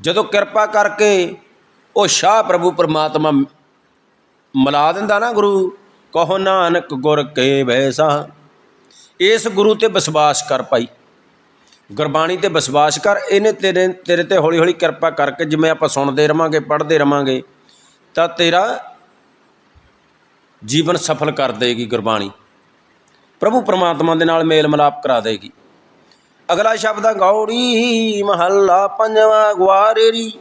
ਜਦੋਂ ਕਿਰਪਾ ਕਰਕੇ ਉਹ ਸ਼ਾਹ ਪ੍ਰਭੂ ਪਰਮਾਤਮਾ ਮਿਲਾ ਦਿੰਦਾ ਨਾ ਗੁਰੂ, ਕਹੋ ਨਾਨਕ ਗੁਰ ਕੇ ਵੈਸਾ। ਇਸ ਗੁਰੂ ਤੇ ਵਿਸ਼ਵਾਸ ਕਰ ਪਾਈ ਗੁਰਬਾਣੀ ਤੇ ਵਿਸ਼ਵਾਸ ਕਰ, ਇਹਨੇ ਤੇਰੇ ਤੇਰੇ ਤੇ ਹੌਲੀ ਹੌਲੀ ਕਿਰਪਾ ਕਰਕੇ ਜਿਵੇਂ ਆਪਾਂ ਸੁਣਦੇ ਰਵਾਂਗੇ, ਪੜ੍ਹਦੇ ਰਵਾਂਗੇ, ਤਾਂ ਤੇਰਾ ਜੀਵਨ ਸਫਲ ਕਰ ਦੇਗੀ ਗੁਰਬਾਣੀ। ਪ੍ਰਭੂ ਪਰਮਾਤਮਾ ਦੇ ਨਾਲ ਮੇਲ ਮਿਲਾਪ ਕਰਾ ਦੇਗੀ। ਅਗਲਾ ਸ਼ਬਦ ਆ ਗੌੜੀ ਮਹੱਲਾ ਪੰਜਵਾਂ ਗਵਾਰੇਰੀ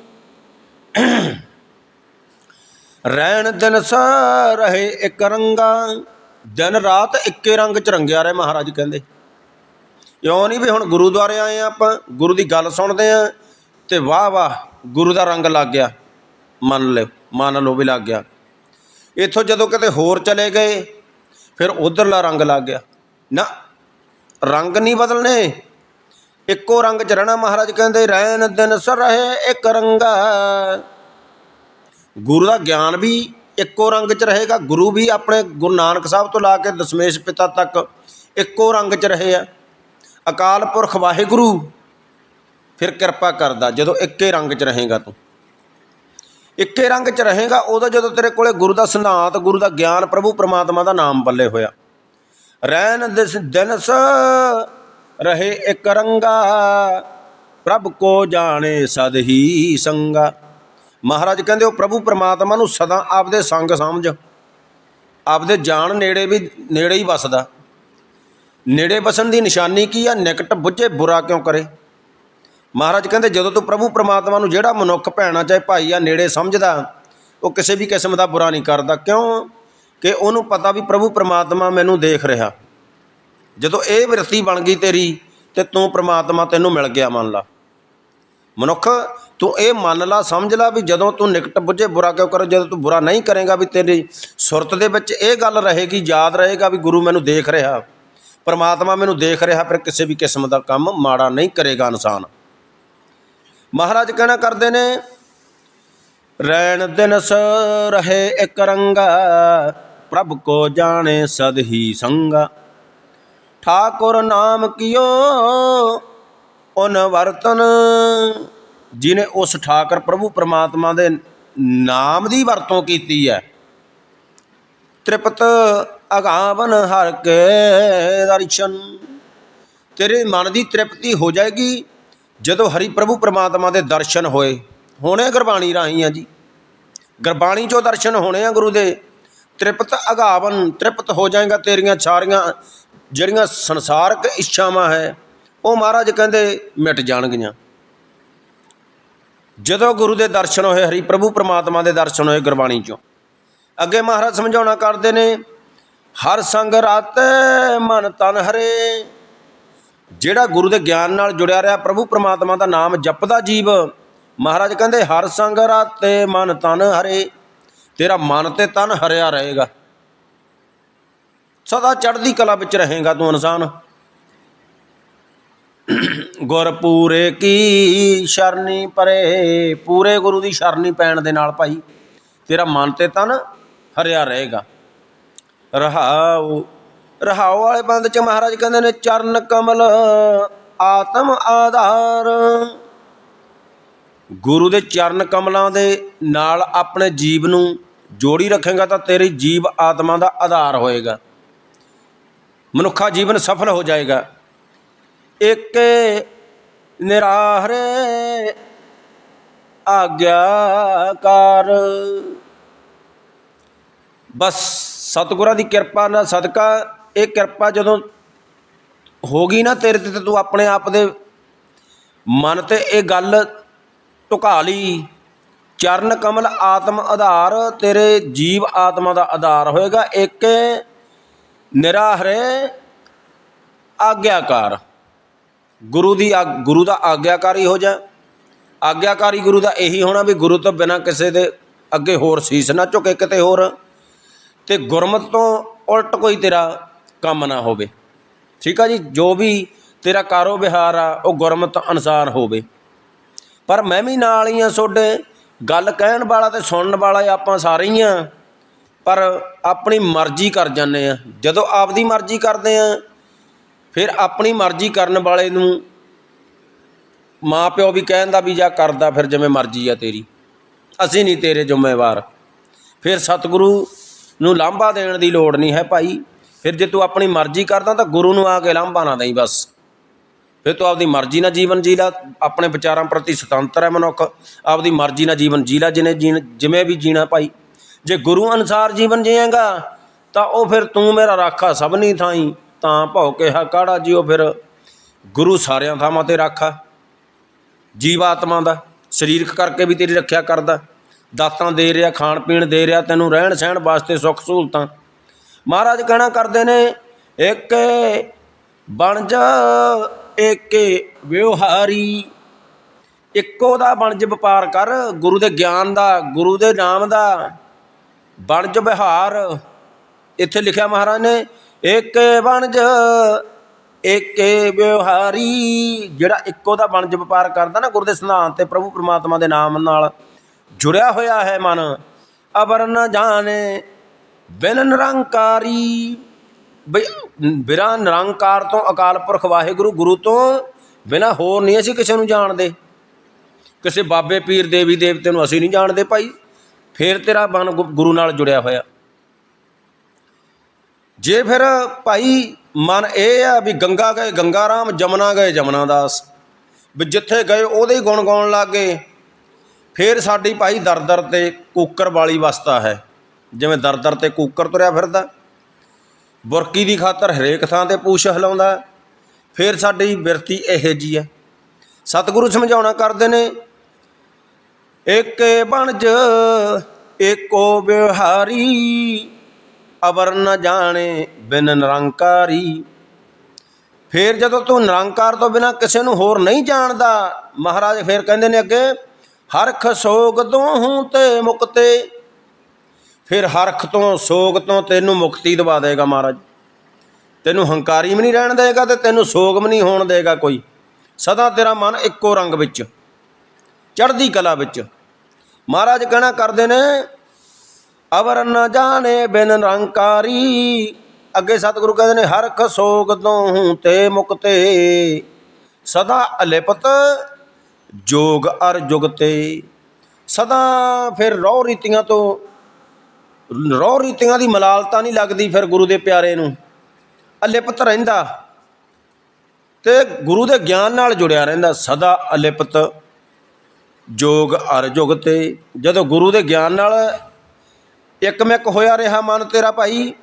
ਰਹਿਣ ਦਿਨ ਸ ਰਹੇ ਇੱਕ ਰੰਗਾ, ਦਿਨ ਰਾਤ ਇੱਕੇ ਰੰਗ ਚ ਰੰਗਿਆ ਰਹੇ ਮਹਾਰਾਜ ਕਹਿੰਦੇ। ਇਉਂ ਨਹੀਂ ਵੀ ਹੁਣ ਗੁਰੂਦੁਆਰੇ ਆਏ ਆ ਆਪਾਂ, ਗੁਰੂ ਦੀ ਗੱਲ ਸੁਣਦੇ ਆ ਤੇ ਵਾਹ ਵਾਹ ਗੁਰੂ ਦਾ ਰੰਗ ਲੱਗ ਗਿਆ। ਮੰਨ ਲਿਓ, ਮੰਨ ਲਓ ਵੀ ਲੱਗ ਗਿਆ। ਇੱਥੋਂ ਜਦੋਂ ਕਿਤੇ ਹੋਰ ਚਲੇ ਗਏ, ਫਿਰ ਉਧਰਲਾ ਰੰਗ ਲੱਗ ਗਿਆ। ਨਾ, ਰੰਗ ਨਹੀਂ ਬਦਲਨੇ ਇੱਕੋ ਰੰਗ ਚ ਰਹਿਣਾ ਮਹਾਰਾਜ ਕਹਿੰਦੇ, ਰਹਿਣ ਦਿਨ ਸ ਰਹੇ ਇੱਕ ਰੰਗਾ। ਗੁਰੂ ਦਾ ਗਿਆਨ ਵੀ ਇੱਕੋ ਰੰਗ ਚ ਰਹੇਗਾ, ਗੁਰੂ ਵੀ ਆਪਣੇ ਗੁਰੂ ਨਾਨਕ ਸਾਹਿਬ ਤੋਂ ਲਾ ਕੇ ਦਸ਼ਮੇਸ਼ ਪਿਤਾ ਤੱਕ ਇੱਕੋ ਰੰਗ ਚ ਰਹੇ ਆ। ਅਕਾਲ ਪੁਰਖ ਵਾਹਿਗੁਰੂ, ਫਿਰ ਕਿਰਪਾ ਕਰਦਾ, ਜਦੋਂ ਇੱਕੇ ਰੰਗ ਚ ਰਹੇਗਾ ਤੂੰ। ਇੱਕੇ ਰੰਗ ਚ ਰਹੇਗਾ, ਉਦੋਂ ਜਦੋਂ ਤੇਰੇ ਕੋਲੇ ਗੁਰੂ ਦਾ ਸਿਧਾਂਤ, ਗੁਰੂ ਦਾ ਗਿਆਨ, ਪ੍ਰਭੂ ਪ੍ਰਮਾਤਮਾ ਦਾ ਨਾਮ ਬੱਲੇ ਹੋਇਆ। ਰਹਿਣ ਦਿਸ ਦਿਨਸ ਰਹੇ ਇੱਕ ਰੰਗਾ, ਪ੍ਰਭ ਕੋ ਜਾਣੇ ਸਦ ਹੀ ਸੰਗਾ। ਮਹਾਰਾਜ ਕਹਿੰਦੇ, ਉਹ ਪ੍ਰਭੂ ਪ੍ਰਮਾਤਮਾ ਨੂੰ ਸਦਾ ਆਪਦੇ ਸੰਗ ਸਮਝ। ਆਪਦੇ ਜਾਣ ਨੇੜੇ ਵੀ, ਨੇੜੇ ਹੀ ਵਸਦਾ। ਨੇੜੇ ਵਸਣ ਦੀ ਨਿਸ਼ਾਨੀ ਕੀ ਆ? ਨਿਕਟ ਬੁੱਝੇ ਬੁਰਾ ਕਿਉਂ ਕਰੇ? ਮਹਾਰਾਜ ਕਹਿੰਦੇ, ਜਦੋਂ ਤੂੰ ਪ੍ਰਭੂ ਪ੍ਰਮਾਤਮਾ ਨੂੰ ਜਿਹੜਾ ਮਨੁੱਖ ਭੈਣਾ ਚਾਹੇ ਭਾਈ ਆ, ਨੇੜੇ ਸਮਝਦਾ, ਉਹ ਕਿਸੇ ਵੀ ਕਿਸਮ ਦਾ ਬੁਰਾ ਨਹੀਂ ਕਰਦਾ। ਕਿਉਂ? ਕਿ ਉਹਨੂੰ ਪਤਾ ਵੀ ਪ੍ਰਭੂ ਪ੍ਰਮਾਤਮਾ ਮੈਨੂੰ ਦੇਖ ਰਿਹਾ। ਜਦੋਂ ਇਹ ਵਿਰਤੀ ਬਣ ਗਈ ਤੇਰੀ ਤੇ ਤੂੰ ਪ੍ਰਮਾਤਮਾ ਤੈਨੂੰ ਮਿਲ ਗਿਆ ਮੰਨ ਲਾ। ਮਨੁੱਖ, ਤੂੰ ਇਹ ਮੰਨ ਲਾ, ਸਮਝ ਲਾ ਵੀ ਜਦੋਂ ਤੂੰ ਨਿਕਟ ਬੁੱਝੇ ਬੁਰਾ ਕਿਉਂ ਕਰ, ਜਦੋਂ ਤੂੰ ਬੁਰਾ ਨਹੀਂ ਕਰੇਗਾ ਵੀ ਤੇਰੀ ਸੁਰਤ ਦੇ ਵਿੱਚ ਇਹ ਗੱਲ ਰਹੇਗੀ, ਯਾਦ ਰਹੇਗਾ ਵੀ ਗੁਰੂ ਮੈਨੂੰ ਦੇਖ ਰਿਹਾ, ਪਰਮਾਤਮਾ ਮੈਨੂੰ ਦੇਖ ਰਿਹਾ, ਫਿਰ ਕਿਸੇ ਵੀ ਕਿਸਮ ਦਾ ਕੰਮ ਮਾੜਾ ਨਹੀਂ ਕਰੇਗਾ ਇਨਸਾਨ। ਮਹਾਰਾਜ ਕਹਿਣਾ ਕਰਦੇ ਨੇ ਰੈਣ ਦਿਨ ਸ ਰਹੇ ਇੱਕ ਰੰਗਾ, ਪ੍ਰਭ ਕੋ ਜਾਣੇ ਸਦ ਹੀ ਸੰਗਾ। ਠਾਕੁਰ ਨਾਮ ਕੀਓ, ਉਨ ਵਰਤਨ। ਜਿਨੇ ਉਸ ਠਾਕਰ ਪ੍ਰਭੂ ਪਰਮਾਤਮਾ ਦੇ ਨਾਮ ਦੀ ਵਰਤੋਂ ਕੀਤੀ ਹੈ। ਤ੍ਰਿਪਤ ਅਗਾਵਨ ਹਰ ਕੇ ਦਰਸ਼ਨ। ਤੇਰੇ ਮਨ ਦੀ ਤ੍ਰਿਪਤੀ ਹੋ ਜਾਏਗੀ ਜਦੋਂ ਹਰੀ ਪ੍ਰਭੂ ਪਰਮਾਤਮਾ ਦੇ ਦਰਸ਼ਨ ਹੋਏ। ਹੋਣੇ ਗੁਰਬਾਣੀ ਰਾਹੀਂ ਆ ਜੀ। ਗੁਰਬਾਣੀ ਚੋਂ ਦਰਸ਼ਨ ਹੋਣੇ ਆ ਗੁਰੂ ਦੇ। ਤ੍ਰਿਪਤ ਅਗਾਵਨ, ਤ੍ਰਿਪਤ ਹੋ ਜਾਏਗਾ ਤੇਰੀਆਂ ਸਾਰੀਆਂ ਜਿਹੜੀਆਂ ਸੰਸਾਰਕ ਇੱਛਾਵਾਂ ਹੈ, ਉਹ ਮਹਾਰਾਜ ਕਹਿੰਦੇ ਮਿਟ ਜਾਣਗੀਆਂ। ਜਦੋਂ ਗੁਰੂ ਦੇ ਦਰਸ਼ਨ ਹੋਏ, ਹਰੀ ਪ੍ਰਭੂ ਪ੍ਰਮਾਤਮਾ ਦੇ ਦਰਸ਼ਨ ਹੋਏ ਗੁਰਬਾਣੀ ਚੋਂ। ਅੱਗੇ ਮਹਾਰਾਜ ਸਮਝਾਉਣਾ ਕਰਦੇ ਨੇ, ਹਰ ਸੰਗ ਰਾਤੈ ਮਨ ਤਨ ਹਰੇ। ਜਿਹੜਾ ਗੁਰੂ ਦੇ ਗਿਆਨ ਨਾਲ ਜੁੜਿਆ ਰਿਹਾ, ਪ੍ਰਭੂ ਪ੍ਰਮਾਤਮਾ ਦਾ ਨਾਮ ਜਪਦਾ ਜੀਵ, ਮਹਾਰਾਜ ਕਹਿੰਦੇ ਹਰ ਸੰਗ ਰਾਤੇ ਮਨ ਤਨ ਹਰੇ। ਤੇਰਾ ਮਨ ਤੇ ਤਨ ਹਰਿਆ ਰਹੇਗਾ। ਸਦਾ ਚੜ੍ਹਦੀ ਕਲਾ ਵਿੱਚ ਰਹੇਗਾ ਤੂੰ ਇਨਸਾਨ। ਗੁਰ ਪੂਰੇ ਕੀ ਸ਼ਰਨੀ ਪਰੇ, ਪੂਰੇ ਗੁਰੂ ਦੀ ਸ਼ਰਨੀ ਪੈਣ ਦੇ ਨਾਲ ਭਾਈ, ਤੇਰਾ ਮਨ ਤੇ ਤਨ ਹਰਿਆ ਰਹੇਗਾ। ਰਹਾਉ ਰਹਾਉ ਵਾਲੇ ਬੰਦ ਚ ਮਹਾਰਾਜ ਕਹਿੰਦੇ ਨੇ, ਚਰਨ ਕਮਲ ਆਤਮ ਆਧਾਰ। ਗੁਰੂ ਦੇ ਚਰਨ ਕਮਲਾਂ ਦੇ ਨਾਲ ਆਪਣੇ ਜੀਵ ਨੂੰ ਜੋੜੀ ਰੱਖੇਗਾ ਤਾਂ ਤੇਰੀ ਜੀਵ ਆਤਮਾ ਦਾ ਆਧਾਰ ਹੋਏਗਾ। ਮਨੁੱਖਾ ਜੀਵਨ ਸਫਲ ਹੋ ਜਾਏਗਾ। ਇੱਕ ਨਿਰਾਹਰੇ ਆਗਿਆਕਾਰ ਬਸ ਸਤਿਗੁਰਾਂ ਦੀ ਕਿਰਪਾ ਨਾਲ ਸਦਕਾ, ਇਹ ਕਿਰਪਾ ਜਦੋਂ ਹੋ ਗਈ ਨਾ ਤੇਰੇ ਤੇ ਤੇ ਤੂੰ ਆਪਣੇ ਆਪ ਦੇ ਮਨ ਤੇ ਇਹ ਗੱਲ ਢੁਕਾ ਲਈ। ਚਰਨ ਕਮਲ ਆਤਮ ਆਧਾਰ, ਤੇਰੇ ਜੀਵ ਆਤਮਾ ਦਾ ਆਧਾਰ ਹੋਏਗਾ। ਇੱਕ ਨਿਰਾਹਰੇ ਆਗਿਆਕਾਰ। ਗੁਰੂ ਦੀ ਆ- ਗੁਰੂ ਦਾ ਆਗਿਆਕਾਰੀ ਹੋ ਜਾ। ਆਗਿਆਕਾਰੀ ਗੁਰੂ ਦਾ ਇਹੀ ਹੋਣਾ ਵੀ ਗੁਰੂ ਤੋਂ ਬਿਨਾ ਕਿਸੇ ਦੇ ਅੱਗੇ ਹੋਰ ਸੀਸ ਨਾ ਝੁਕੇ, ਕਿਤੇ ਹੋਰ। ਤੇ ਗੁਰਮਤ ਤੋਂ ਉਲਟ ਕੋਈ ਤੇਰਾ ਕੰਮ ਨਾ ਹੋਵੇ। ਠੀਕ ਆ ਜੀ? ਜੋ ਵੀ ਤੇਰਾ ਕਾਰੋ ਵਿਹਾਰ ਆ, ਉਹ ਗੁਰਮਤ ਅਨੁਸਾਰ ਹੋਵੇ। ਪਰ ਮੈਂ ਵੀ ਨਾਲ ਹੀ ਆ ਤੁਹਾਡੇ। ਗੱਲ ਕਹਿਣ ਵਾਲਾ ਤੇ ਸੁਣਨ ਵਾਲਾ ਆਪਾਂ ਸਾਰੇ ਹੀ ਆ, ਪਰ ਆਪਣੀ ਮਰਜ਼ੀ ਕਰ ਜਾਂਦੇ ਆ। ਜਦੋਂ ਆਪਦੀ ਮਰਜ਼ੀ ਕਰਦੇ ਆ, ਫਿਰ ਆਪਣੀ ਮਰਜ਼ੀ ਕਰਨ ਵਾਲੇ ਨੂੰ ਮਾਂ ਪਿਓ ਵੀ ਕਹਿੰਦਾ ਵੀ ਜਾ ਕਰਦਾ ਫਿਰ ਜਿਵੇਂ ਮਰਜ਼ੀ ਆ ਤੇਰੀ। ਅਸੀਂ ਨਹੀਂ ਤੇਰੇ ਜ਼ਿੰਮੇਵਾਰ। ਫਿਰ ਸਤਿਗੁਰੂ ਨੂੰ ਲਾਂਭਾ ਦੇਣ ਦੀ ਲੋੜ ਨਹੀਂ ਹੈ ਭਾਈ। ਫਿਰ ਜੇ ਤੂੰ ਆਪਣੀ ਮਰਜ਼ੀ ਕਰਦਾ ਤਾਂ ਗੁਰੂ ਨੂੰ ਆ ਕੇ ਲਾਂਭਾ ਨਾ ਦੇਈ ਬਸ। ਫਿਰ ਤੂੰ ਆਪਦੀ ਮਰਜ਼ੀ ਨਾਲ ਜੀਵਨ ਜੀ ਲਾ ਆਪਣੇ ਵਿਚਾਰਾਂ ਪ੍ਰਤੀ ਸੁਤੰਤਰ ਹੈ ਮਨੁੱਖ। ਆਪਦੀ ਮਰਜ਼ੀ ਨਾਲ ਜੀਵਨ ਜੀ ਲਾ ਜਿਹਨੇ ਜੀਣ ਜਿਵੇਂ ਵੀ ਜੀਣਾ ਭਾਈ। ਜੇ ਗੁਰੂ ਅਨੁਸਾਰ ਜੀਵਨ ਜੀਏਗਾ, ਤਾਂ ਉਹ ਫਿਰ ਤੂੰ ਮੇਰਾ ਰਾਖਾ ਸਭਨੀ ਨਹੀਂ ਥਾਈ। ਤਾਂ ਭਉ ਕਿਹਾ ਕਾੜਾ ਜਿਉ ਫਿਰ। ਗੁਰੂ ਸਾਰਿਆਂ ਥਾਵਾਂ ਤੇ ਰਾਖਾ। ਜੀਵਾਤਮਾ ਦਾ, ਸਰੀਰਕ ਕਰਕੇ ਵੀ ਤੇਰੀ ਰੱਖਿਆ ਕਰਦਾ। ਦਾਤਾਂ ਦੇ ਰਿਹਾ, ਖਾਣ ਪੀਣ ਦੇ ਰਿਹਾ, ਤੈਨੂੰ ਰਹਿਣ ਸਹਿਣ ਵਾਸਤੇ ਸੁੱਖ ਸਹੂਲਤਾਂ। ਮਹਾਰਾਜ ਕਹਿਣਾ ਕਰਦੇ ਨੇ ਇੱਕ ਬਣ ਜਾ ਏਕੇ ਵਿਵਹਾਰੀ, ਇੱਕੋ ਦਾ ਬਣਜ ਵਪਾਰ ਕਰ, ਗੁਰੂ ਦੇ ਗਿਆਨ ਦਾ, ਗੁਰੂ ਦੇ ਨਾਮ ਦਾ ਬਣਜ ਵਿਹਾਰ। ਇੱਥੇ ਲਿਖਿਆ ਮਹਾਰਾਜ ਨੇ ਏਕੇ ਬਣਜ ਏਕੇ ਵਿਵਹਾਰੀ, ਜਿਹੜਾ ਇੱਕੋ ਦਾ ਬਣਜ ਵਪਾਰ ਕਰਦਾ ਨਾ ਗੁਰੂ ਦੇ ਸਿਧਾਂਤ ਤੇ ਪ੍ਰਭੂ ਪ੍ਰਮਾਤਮਾ ਦੇ ਨਾਮ ਨਾਲ ਜੁੜਿਆ ਹੋਇਆ ਹੈ ਮਨ। ਅਬਰ ਨ ਜਾਣੇ, ਬਿਨ ਨਿਰੰਕਾਰੀ ਬਈ, ਬਿਨਾ ਨਿਰੰਕਾਰ ਤੋਂ ਅਕਾਲ ਪੁਰਖ ਵਾਹਿਗੁਰੂ ਗੁਰੂ ਤੋਂ ਬਿਨਾ ਹੋਰ ਨਹੀਂ ਅਸੀਂ ਕਿਸੇ ਨੂੰ ਜਾਣਦੇ। ਕਿਸੇ ਬਾਬੇ ਪੀਰ ਦੇਵੀ ਦੇਵਤੇ ਨੂੰ ਅਸੀਂ ਨਹੀਂ ਜਾਣਦੇ ਭਾਈ। ਫੇਰ ਤੇਰਾ ਮਨ ਗੁ- ਗੁਰੂ ਨਾਲ ਜੁੜਿਆ ਹੋਇਆ। ਜੇ ਫਿਰ ਭਾਈ ਮਨ ਇਹ ਆ ਵੀ ਗੰਗਾ ਗਏ, ਗੰਗਾ ਰਾਮ, ਜਮਨਾ ਗਏ, ਜਮਨਾ ਦਾਸ। ਵੀ ਜਿੱਥੇ ਗਏ ਉਹਦੇ ਹੀ ਗੁਣ ਗਾਉਣ ਲੱਗ ਗਏ। ਫੇਰ ਸਾਡੀ ਭਾਈ ਦਰ ਤੇ ਕੂਕਰ ਵਾਲੀ ਵਸਤਾ ਹੈ। ਜਿਵੇਂ ਦਰਦਰ ਤੇ ਕੂਕਰ ਤੁਰਿਆ ਫਿਰਦਾ। ਬੁਰਕੀ ਦੀ ਖਾਤਰ ਹਰੇਕ ਥਾਂ ਤੇ ਪੂਛ ਹਿਲਾਉਂਦਾ ਫਿਰ ਸਾਡੀ ਬਿਰਤੀ ਇਹੋ ਜੀ ਹੈ। ਸਤਿਗੁਰੂ ਸਮਝਾਉਣਾ ਕਰਦੇ ਨੇ, ਏਕੇ ਬਣਜ, ਏਕੋ ਵਿਵਹਾਰੀ ਅਵਰ ਨ ਜਾਣੇ ਬਿਨ ਨਿਰੰਕਾਰੀ। ਫੇਰ ਜਦੋਂ ਤੂੰ ਨਿਰੰਕਾਰ ਤੋਂ ਬਿਨਾ ਕਿਸੇ ਨੂੰ ਹੋਰ ਨਹੀਂ ਜਾਣਦਾ, ਮਹਾਰਾਜ ਫਿਰ ਕਹਿੰਦੇ ਨੇ ਅੱਗੇ, ਹਰਖ ਸੋਗ ਦੋਹੂ ਤੇ ਮੁਕਤੇ। ਫਿਰ ਹਰਖ ਤੋਂ, ਸੋਗ ਤੋਂ ਤੈਨੂੰ ਮੁਕਤੀ ਦਿਵਾ ਦੇਗਾ ਮਹਾਰਾਜ। ਤੈਨੂੰ ਹੰਕਾਰੀ ਵੀ ਨਹੀਂ ਰਹਿਣ ਦੇਗਾ ਤੇ ਤੈਨੂੰ ਸੋਗ ਵੀ ਨਹੀਂ ਹੋਣ ਦੇਗਾ ਕੋਈ। ਸਦਾ ਤੇਰਾ ਮਨ ਇੱਕੋ ਰੰਗ ਵਿੱਚ, ਚੜ੍ਹਦੀ ਕਲਾ ਵਿੱਚ। ਮਹਾਰਾਜ ਕਹਿਣਾ ਕਰਦੇ ਨੇ, ਅਵਰ ਨ ਜਾਣੇ ਬਿਨ ਰੰਕਾਰੀ ਅੱਗੇ ਸਤਿਗੁਰੂ ਕਹਿੰਦੇ ਨੇ, ਹਰਖ ਸੋਗ ਤੋਂ ਹੂੰ ਤੇ ਮੁਕਤੇ। ਸਦਾ ਅਲਿਪਤ, ਜੋਗ ਅਰ ਜੁਗਤੇ। ਸਦਾ ਫਿਰ ਰੌ ਰੀਤੀਆਂ ਤੋਂ ਰੋਹ ਰੀਤੀਆਂ ਦੀ ਮਲਾਲਤਾ ਨਹੀਂ ਲੱਗਦੀ ਫਿਰ ਗੁਰੂ ਦੇ ਪਿਆਰੇ ਨੂੰ। ਅਲਿਪਤ ਰਹਿੰਦਾ। ਤੇ ਗੁਰੂ ਦੇ ਗਿਆਨ ਨਾਲ ਜੁੜਿਆ ਰਹਿੰਦਾ। ਸਦਾ ਅਲਿਪਤ ਜੋਗ ਅਰ ਜੁਗ ਤੇ। ਜਦੋਂ ਗੁਰੂ ਦੇ ਗਿਆਨ ਨਾਲ ਇੱਕਮਿਕ ਹੋਇਆ ਰਿਹਾ ਮਨ ਤੇਰਾ ਭਾਈ,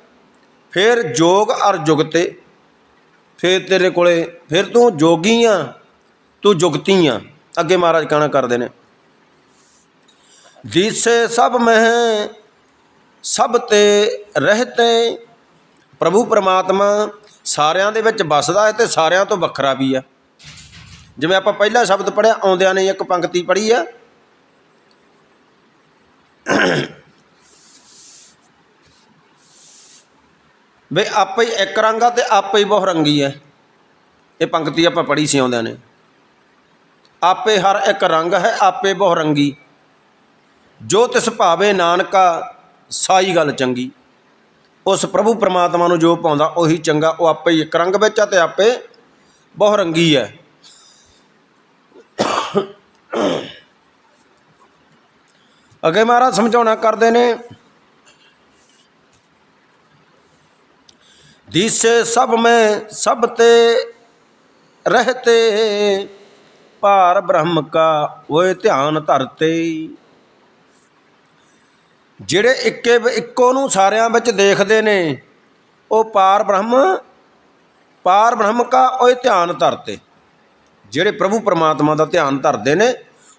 ਫਿਰ ਜੋਗ ਅਰ ਜੁਗ ਤੇ। ਫਿਰ ਤੇਰੇ ਕੋਲੇ, ਫਿਰ ਤੂੰ ਜੋਗੀ ਆ, ਤੂੰ ਜੁਗਤੀ ਆ। ਅੱਗੇ ਮਹਾਰਾਜ ਕਹਿਣਾ ਕਰਦੇ ਨੇ, ਦਿਸੇ ਸਭ ਮਹਿ ਸਭ ਤੇ ਰਹਤੇ ਪ੍ਰਭੂ ਪਰਮਾਤਮਾ ਸਾਰਿਆਂ ਦੇ ਵਿੱਚ ਵੱਸਦਾ ਹੈ ਤੇ ਸਾਰਿਆਂ ਤੋਂ ਵੱਖਰਾ ਵੀ ਆ ਜਿਵੇਂ ਆਪਾਂ ਪਹਿਲਾ ਸ਼ਬਦ ਪੜਿਆ ਆਉਂਦਿਆਂ ਨੇ ਇੱਕ ਪੰਕਤੀ ਪੜ੍ਹੀ ਆ ਵੇ ਆਪੇ ਹੀ ਇੱਕ ਰੰਗ ਆ ਤੇ ਆਪੇ ਹੀ ਬਹੁ ਰੰਗੀ ਹੈ। ਇਹ ਪੰਕਤੀ ਆਪਾਂ ਪੜ੍ਹੀ ਸੀ ਆਉਂਦਿਆਂ ਨੇ। ਆਪੇ ਹਰ ਇੱਕ ਰੰਗ ਹੈ, ਆਪੇ ਬਹੁ ਰੰਗੀ। ਜੋ ਤਿਸ ਭਾਵੇ ਨਾਨਕਾ ਸਾਈ ਗੱਲ ਚੰਗੀ। ਉਸ ਪ੍ਰਭੂ ਪਰਮਾਤਮਾ ਨੂੰ ਜੋ ਪਾਉਂਦਾ, ਉਹੀ ਚੰਗਾ। ਉਹ ਆਪੇ ਹੀ ਇੱਕ ਰੰਗ ਵਿੱਚ ਆ ਤੇ ਆਪੇ ਬਹੁ ਰੰਗੀ ਹੈ। ਅਗੇ ਮਹਾਰਾਜ ਸਮਝਾਉਣਾ ਕਰਦੇ ਨੇ, ਦਿਸੇ ਸਭ ਮੈਂ ਸਭ ਤੇ ਰਹਤੇ, ਭਾਰ ਬ੍ਰਹਮ ਕਾ ਹੋਏ ਧਿਆਨ ਧਰਤੇ। ਜਿਹੜੇ ਇੱਕੇ ਇੱਕੋ ਨੂੰ ਸਾਰਿਆਂ ਵਿੱਚ ਦੇਖਦੇ ਨੇ, ਉਹ ਪਾਰ ਬ੍ਰਹਮ ਪਾਰ ਬ੍ਰਹਮ ਕਾ ਉਹ ਧਿਆਨ ਧਰਤੇ। ਜਿਹੜੇ ਪ੍ਰਭੂ ਪਰਮਾਤਮਾ ਦਾ ਧਿਆਨ ਧਰਦੇ ਨੇ,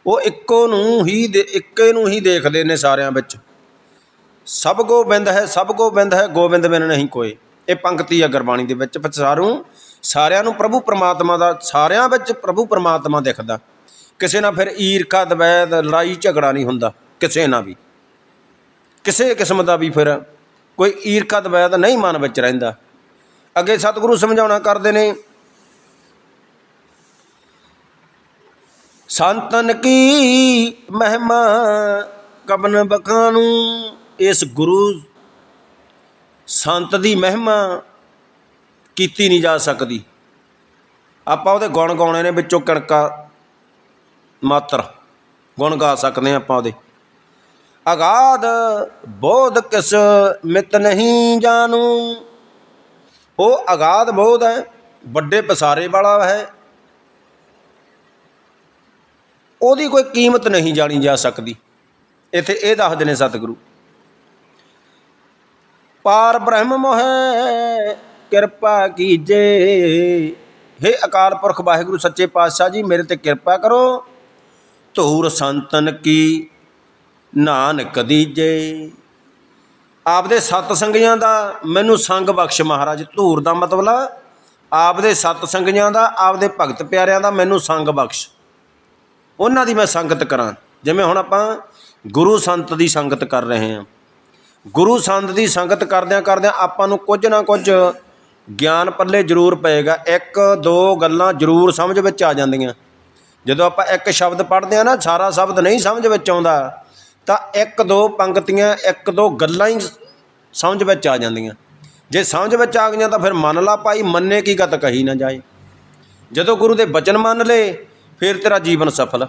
ਉਹ ਇੱਕੋ ਨੂੰ ਹੀ ਦੇ- ਇੱਕੇ ਨੂੰ ਹੀ ਦੇਖਦੇ ਨੇ ਸਾਰਿਆਂ ਵਿੱਚ। ਸਭ ਗੋਬਿੰਦ ਹੈ, ਸਭ ਗੋਬਿੰਦ ਹੈ, ਗੋਬਿੰਦ ਬਿਨ ਨਹੀਂ ਕੋਈ। ਇਹ ਪੰਕਤੀ ਹੈ ਗੁਰਬਾਣੀ ਦੇ ਵਿੱਚ ਪਛਾਰੂ ਸਾਰਿਆਂ ਨੂੰ ਪ੍ਰਭੂ ਪਰਮਾਤਮਾ ਦਾ, ਸਾਰਿਆਂ ਵਿੱਚ ਪ੍ਰਭੂ ਪਰਮਾਤਮਾ ਦਿਖਦਾ। ਕਿਸੇ ਨਾਲ ਫਿਰ ਈਰਖਾ, ਦਵੈਦ, ਲੜਾਈ ਝਗੜਾ ਨਹੀਂ ਹੁੰਦਾ, ਕਿਸੇ ਨਾਲ ਵੀ। ਕਿਸੇ ਕਿਸਮ ਦਾ ਵੀ ਫਿਰ ਕੋਈ ਈਰਖਾ ਦਵੈਦ ਨਹੀਂ ਮਨ ਵਿੱਚ ਰਹਿੰਦਾ। ਅੱਗੇ ਸਤਿਗੁਰੂ ਸਮਝਾਉਣਾ ਕਰਦੇ ਨੇ, ਸੰਤਨ ਕੀ ਮਹਿਮਾ ਕਬਨ ਬਖਾਨੂ ਇਸ ਗੁਰੂ ਸੰਤ ਦੀ ਮਹਿਮਾ ਕੀਤੀ ਨਹੀਂ ਜਾ ਸਕਦੀ। ਆਪਾਂ ਉਹਦੇ ਗੁਣ ਗਾਉਣੇ ਨੇ ਵਿੱਚੋਂ ਕਣਕਾ ਮਾਤਰ, ਗੁਣ ਗਾ ਸਕਦੇ ਹਾਂ ਆਪਾਂ ਉਹਦੇ। ਅਗਾਧ ਬੋਧ ਕਿਸ ਮਿਤ ਨਹੀਂ ਜਾਣੂ। ਉਹ ਅਗਾਧ ਬੋਧ ਹੈ, ਵੱਡੇ ਪਸਾਰੇ ਵਾਲਾ ਹੈ। ਉਹਦੀ ਕੋਈ ਕੀਮਤ ਨਹੀਂ ਜਾਣੀ ਜਾ ਸਕਦੀ। ਇੱਥੇ ਇਹ ਦੱਸਦੇ ਨੇ ਸਤਿਗੁਰੂ। ਪਾਰ ਬ੍ਰਹਮ ਮੋਹਿ, ਕਿਰਪਾ ਕੀਜੇ। ਹੇ ਅਕਾਲ ਪੁਰਖ ਵਾਹਿਗੁਰੂ, ਸੱਚੇ ਪਾਤਸ਼ਾਹ ਜੀ, ਮੇਰੇ ਤੇ ਕਿਰਪਾ ਕਰੋ। ਧੂਰ ਸੰਤਨ ਕੀ ਨਾਨਕ ਦੀਜੇ ਆਪਦੇ ਸਤ ਸੰਗੀਆਂ ਦਾ ਮੈਨੂੰ ਸੰਗ ਬਖਸ਼ ਮਹਾਰਾਜ, ਧੂਰ ਦਾ ਮਤਲਬ ਆਪਦੇ ਸਤ ਸੰਗੀਆਂ ਦਾ, ਆਪਦੇ ਭਗਤ ਪਿਆਰਿਆਂ ਦਾ ਮੈਨੂੰ ਸੰਗ ਬਖਸ਼। ਉਹਨਾਂ ਦੀ ਮੈਂ ਸੰਗਤ ਕਰਾਂ। ਜਿਵੇਂ ਹੁਣ ਆਪਾਂ ਗੁਰੂ ਸੰਤ ਦੀ ਸੰਗਤ ਕਰ ਰਹੇ ਹਾਂ। ਗੁਰੂ ਸੰਤ ਦੀ ਸੰਗਤ ਕਰਦਿਆਂ ਕਰਦਿਆਂ ਆਪਾਂ ਨੂੰ ਕੁਝ ਨਾ ਕੁਝ ਗਿਆਨ ਪੱਲੇ ਜ਼ਰੂਰ ਪਏਗਾ। ਇੱਕ, ਦੋ ਗੱਲਾਂ ਜ਼ਰੂਰ ਸਮਝ ਵਿੱਚ ਆ ਜਾਂਦੀਆਂ। ਜਦੋਂ ਆਪਾਂ ਇੱਕ ਸ਼ਬਦ ਪੜ੍ਹਦੇ ਆ ਨਾ, ਸਾਰਾ ਸ਼ਬਦ ਨਹੀਂ ਸਮਝ ਵਿੱਚ ਆਉਂਦਾ। ਤਾਂ ਇੱਕ ਦੋ ਪੰਕਤੀਆਂ, ਇੱਕ ਦੋ ਗੱਲਾਂ ਹੀ ਸਮਝ ਵਿੱਚ ਆ ਜਾਂਦੀਆਂ। ਜੇ ਸਮਝ ਵਿੱਚ ਆ ਗਈਆਂ ਤਾਂ ਫਿਰ ਮੰਨ ਲਾ ਭਾਈ, ਮੰਨੇ ਕੀ ਗਤ ਕਹੀ ਨਾ ਜਾਏ। ਜਦੋਂ ਗੁਰੂ ਦੇ ਬਚਨ ਮੰਨ ਲਏ, ਫਿਰ ਤੇਰਾ ਜੀਵਨ ਸਫਲ।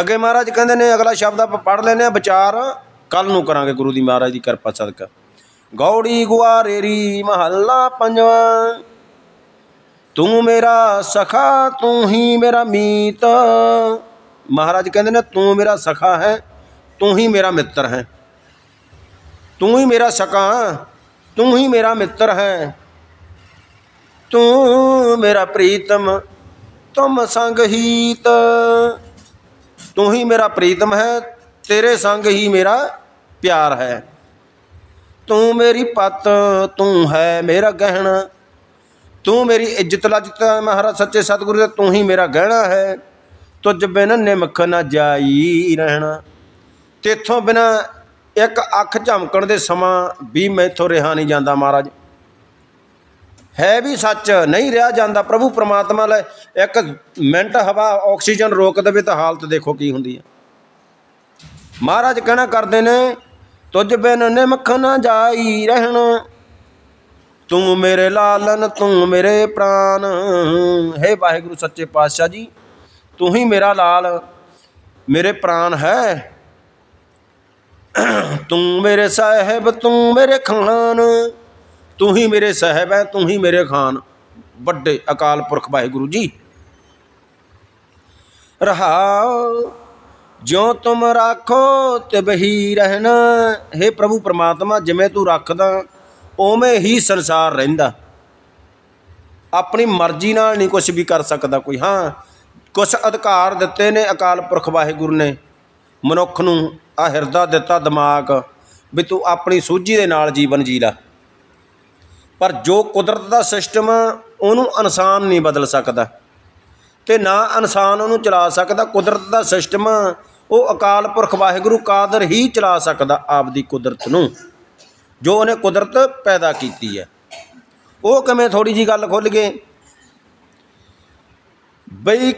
ਅੱਗੇ ਮਹਾਰਾਜ ਕਹਿੰਦੇ ਨੇ, ਅਗਲਾ ਸ਼ਬਦ ਆਪਾਂ ਪੜ੍ਹ ਲੈਨੇ ਆ ਵਿਚਾਰ ਕੱਲ ਨੂੰ ਕਰਾਂਗੇ ਗੁਰੂ ਦੀ ਮਹਾਰਾਜ ਦੀ ਕਿਰਪਾ ਸਦਕਾ। ਗੌੜੀ ਗੁਆਰੇਰੀ ਮਹੱਲਾ ਪੰਜਵਾਂ। ਤੂੰ ਮੇਰਾ ਸਖਾ, ਤੂੰ ਹੀ ਮੇਰਾ ਮੀਤ। ਮਹਾਰਾਜ ਕਹਿੰਦੇ ਨੇ, ਤੂੰ ਮੇਰਾ ਸਖਾ ਹੈ। ਤੂੰ ਹੀ ਮੇਰਾ ਮਿੱਤਰ ਹੈ। ਤੂੰ ਹੀ ਮੇਰਾ ਸਕਾ, ਤੂੰ ਹੀ ਮੇਰਾ ਮਿੱਤਰ ਹੈ। ਤੂੰ ਮੇਰਾ ਪ੍ਰੀਤਮ, ਤੁਮ ਸੰਗ ਹੀਤ। ਤੂੰ ਹੀ ਮੇਰਾ ਪ੍ਰੀਤਮ ਹੈ, ਤੇਰੇ ਸੰਗ ਹੀ ਮੇਰਾ ਪਿਆਰ ਹੈ। ਤੂੰ ਮੇਰੀ ਪਤ, ਤੂੰ ਹੈ ਮੇਰਾ ਗਹਿਣਾ। ਤੂੰ ਮੇਰੀ ਇੱਜ਼ਤ ਲੱਜਤ ਮਹਾਰਾਜ ਸੱਚੇ ਸਤਿਗੁਰੂ ਦੇ, ਤੂੰ ਹੀ ਮੇਰਾ ਗਹਿਣਾ ਹੈ। ਤੁਝ ਬਿਨ ਨਿਮਖ ਨਾ ਜਾਈ ਰਹਿਣਾ। ਤੇਥੋਂ ਬਿਨਾ ਇੱਕ ਅੱਖ ਝਮਕਣ ਦੇ ਸਮਾਂ ਵੀ ਮੈਥੋਂ ਰਿਹਾ ਨਹੀਂ ਜਾਂਦਾ ਮਹਾਰਾਜ। ਹੈ ਵੀ ਸੱਚ, ਨਹੀਂ ਰਿਹਾ ਜਾਂਦਾ। ਪ੍ਰਭੂ ਪ੍ਰਮਾਤਮਾ ਲੈ ਇੱਕ ਮਿੰਟ ਹਵਾ ਆਕਸੀਜਨ ਰੋਕ ਦੇਵੇ ਤਾਂ ਹਾਲਤ ਦੇਖੋ ਕੀ ਹੁੰਦੀ ਹੈ। ਮਹਾਰਾਜ ਕਹਿਣਾ ਕਰਦੇ ਨੇ, ਤੁਝ ਬਿਨ ਨਿਮਖ ਨਾ ਜਾਈ ਰਹਿਣ। ਤੂੰ ਮੇਰੇ ਲਾਲਨ, ਤੂੰ ਮੇਰੇ ਪ੍ਰਾਨ। ਹੈ ਵਾਹਿਗੁਰੂ ਸੱਚੇ ਪਾਤਸ਼ਾਹ ਜੀ, ਤੂੰ ਹੀ ਮੇਰਾ ਲਾਲ, ਮੇਰੇ ਪ੍ਰਾਨ ਹੈ। ਤੂੰ ਮੇਰੇ ਸਾਹਿਬ, ਤੂੰ ਮੇਰੇ ਖਾਨ। ਤੂੰ ਹੀ ਮੇਰੇ ਸਾਹਿਬ ਹੈ ਤੂੰ ਹੀ ਮੇਰੇ ਖਾਨ। ਵੱਡੇ ਅਕਾਲ ਪੁਰਖ ਵਾਹਿਗੁਰੂ ਜੀ। ਰਹਾਉ ਜਿਉ ਤੁਮ ਰਾਖੋ ਤੇ ਰਹਿਣਾ। हे ਪ੍ਰਭੂ ਪ੍ਰਮਾਤਮਾ, ਜਿਵੇਂ ਤੂੰ ਰੱਖਦਾ, ਉਵੇਂ ਹੀ ਸੰਸਾਰ ਰਹਿੰਦਾ। ਆਪਣੀ ਮਰਜ਼ੀ ਨਾਲ ਨਹੀਂ ਕੁਝ ਵੀ ਕਰ ਸਕਦਾ ਕੋਈ। ਹਾਂ ਕੁਝ ਅਧਿਕਾਰ ਦਿੱਤੇ ਨੇ ਅਕਾਲ ਪੁਰਖ ਵਾਹਿਗੁਰੂ ਨੇ। ਮਨੁੱਖ ਨੂੰ ਆ ਹਿਰਦਾ ਦਿੱਤਾ ਦਿਮਾਗ ਵੀ ਤੂੰ ਆਪਣੀ ਸੂਝੀ ਦੇ ਨਾਲ ਜੀਵਨ ਜੀ ਲੈ। ਪਰ ਜੋ ਕੁਦਰਤ ਦਾ ਸਿਸਟਮ ਉਹਨੂੰ ਇਨਸਾਨ ਨਹੀਂ ਬਦਲ ਸਕਦਾ। ਤੇ ਨਾ ਇਨਸਾਨ ਉਹਨੂੰ ਚਲਾ ਸਕਦਾ। ਕੁਦਰਤ ਦਾ ਸਿਸਟਮ ਉਹ ਅਕਾਲ ਪੁਰਖ ਵਾਹਿਗੁਰੂ ਕਾਦਰ ਹੀ ਚਲਾ ਸਕਦਾ ਆਪਦੀ ਕੁਦਰਤ ਨੂੰ, ਜੋ ਉਹਨੇ ਕੁਦਰਤ ਪੈਦਾ ਕੀਤੀ ਹੈ। ਉਹ ਕਿਵੇਂ ਥੋੜੀ ਜੀ ਗੱਲ ਖੁੱਲ ਗਏ ਬਈ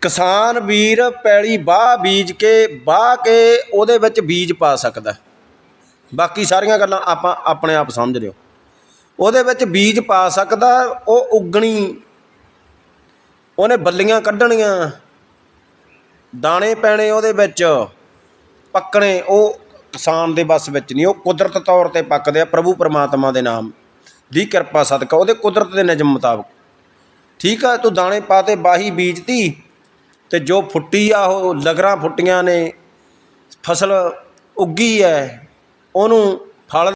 ਕਿਸਾਨ ਵੀਰ ਪੈਲੀ ਬਾਹ ਬੀਜ ਕੇ, ਬਾਹ ਕੇ ਉਹਦੇ ਵਿੱਚ ਬੀਜ ਪਾ ਸਕਦਾ ਬਾਕੀ ਸਾਰੀਆਂ ਗੱਲਾਂ ਆਪਾਂ ਆਪਣੇ ਆਪ ਸਮਝ ਲਿਓ। ਉਹਦੇ ਵਿੱਚ ਬੀਜ ਪਾ ਸਕਦਾ, ਉਹ ਉਗਣੀ। ਉਹਨੇ ਬੱਲੀਆਂ ਕੱਢਣੀਆਂ। ਦਾਣੇ ਪੈਣੇ ਉਹਦੇ ਵਿੱਚ, ਪੱਕਣੇ। ਉਹ ਕਿਸਾਨ ਦੇ ਬਸ ਵਿੱਚ ਨਹੀਂ, ਉਹ ਕੁਦਰਤ ਤੌਰ ਤੇ ਪੱਕਦੇ ਆ, ਪ੍ਰਭੂ ਪਰਮਾਤਮਾ ਦੇ ਨਾਮ ਦੀ ਕਿਰਪਾ ਸਦਕਾ। ਉਹਦੇ ਕੁਦਰਤ ਦੇ ਨਿਯਮ ਮੁਤਾਬਕ। ਠੀਕ ਆ, ਤੂੰ ਦਾਣੇ ਪਾ ਤੇ ਬਾਹੀ ਬੀਜਤੀ। ਅਤੇ ਜੋ ਫੁੱਟੀ ਆ ਉਹ ਲਗਰਾਂ ਫੁੱਟੀਆਂ ਨੇ ਫਸਲ ਉੱਗੀ ਹੈ ਉਹਨੂੰ